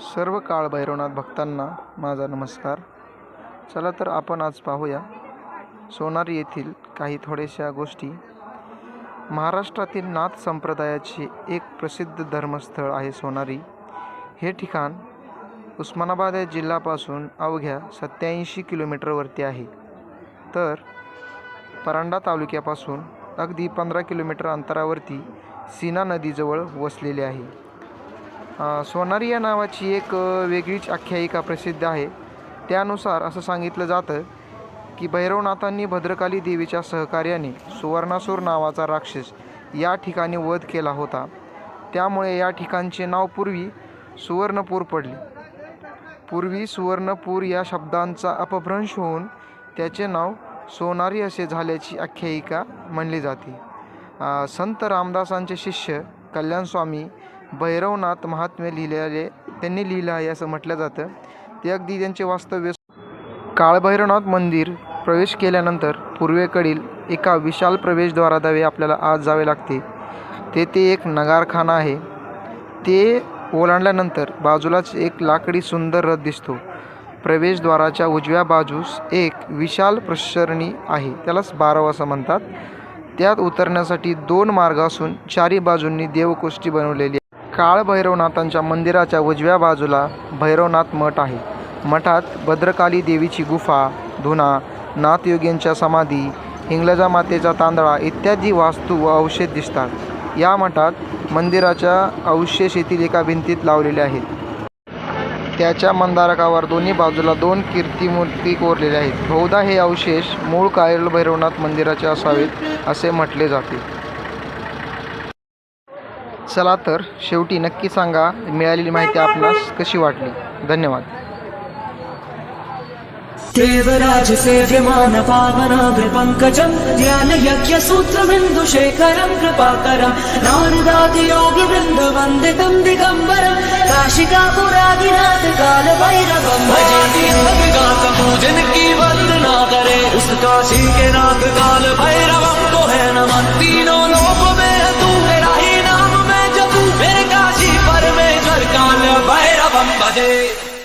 सर्व काळ भैरवनाथ भक्तांना माझा नमस्कार. चला तर आपण आज पाहूया सोनारी येथील काही थोड्याशा गोष्टी. महाराष्ट्रातील नाथ संप्रदायाचे एक प्रसिद्ध धर्मस्थळ आहे सोनारी. हे ठिकाण उस्मानाबाद या जिल्ह्यापासून अवघ्या सत्याऐंशी किलोमीटरवरती आहे. तर परांडा तालुक्यापासून अगदी पंधरा किलोमीटर अंतरावरती सीना नदीजवळ वसलेले आहे. सोनारी या नावाची एक वेगळीच आख्यायिका प्रसिद्ध आहे. त्यानुसार असं सांगितलं जातं की भैरवनाथांनी भद्रकाली देवीच्या सहकार्याने सुवर्णासूर नावाचा राक्षस या ठिकाणी वध केला होता. त्यामुळे या ठिकाणचे नाव पूर्वी सुवर्णपूर पडले. पूर्वी सुवर्णपूर या शब्दांचा अपभ्रंश होऊन त्याचे नाव सोनारी असे झाल्याची आख्यायिका म्हणली जाते. संत रामदासांचे शिष्य कल्याणस्वामी भैरवनाथ महात्म्य लिहिलेले त्यांनी लिहिलं आहे असं म्हटलं जातं. ते अगदी त्यांचे वास्तव्य काळभैरवनाथ मंदिर प्रवेश केल्यानंतर पूर्वेकडील एका विशाल प्रवेशद्वाराद्वारे आपल्याला आज जावे लागते. तेथे एक नगारखाना आहे. ते ओलांडल्यानंतर बाजूलाच एक लाकडी सुंदर रथ दिसतो. प्रवेशद्वाराच्या उजव्या बाजूस एक विशाल प्रसरणी आहे. त्यालाच बारव असं म्हणतात. त्यात उतरण्यासाठी दोन मार्ग असून चारी बाजूंनी देवकोष्ठी बनवलेली काळभैरवनाथांच्या मंदिराच्या उजव्या बाजूला भैरवनाथ मठ आहे. मठात भद्रकाली देवीची गुफा धुना नाथयोगींच्या समाधी हिंगलजा मातेचा तांदळा इत्यादी वास्तू व अवशेष दिसतात. या मठात मंदिराच्या अवशेष येथील एका भिंतीत लावलेले आहेत. त्याच्या मंदारकावर दोन्ही बाजूला दोन कीर्तिमूर्ती कोरलेल्या आहेत. बहुधा हे अवशेष मूळ कायल भैरवनाथ मंदिराचे असावेत असे म्हटले जाते. चला तर शेवटी नक्की सांगा मिळालेली माहिती आपणास कशी वाटली? धन्यवाद. देवराज सेव्यमान पावनाग्रपङ्कजं ध्यानयज्ञसूत्रबिन्दुशेखरं कृपाकरं नारदादियोगिवृन्दवन्दितं दिगम्बरं काशिकापुरादिनाथ कालभैरवं भजे पूजन की वन्दना करे उस काशी के नाथ Hey!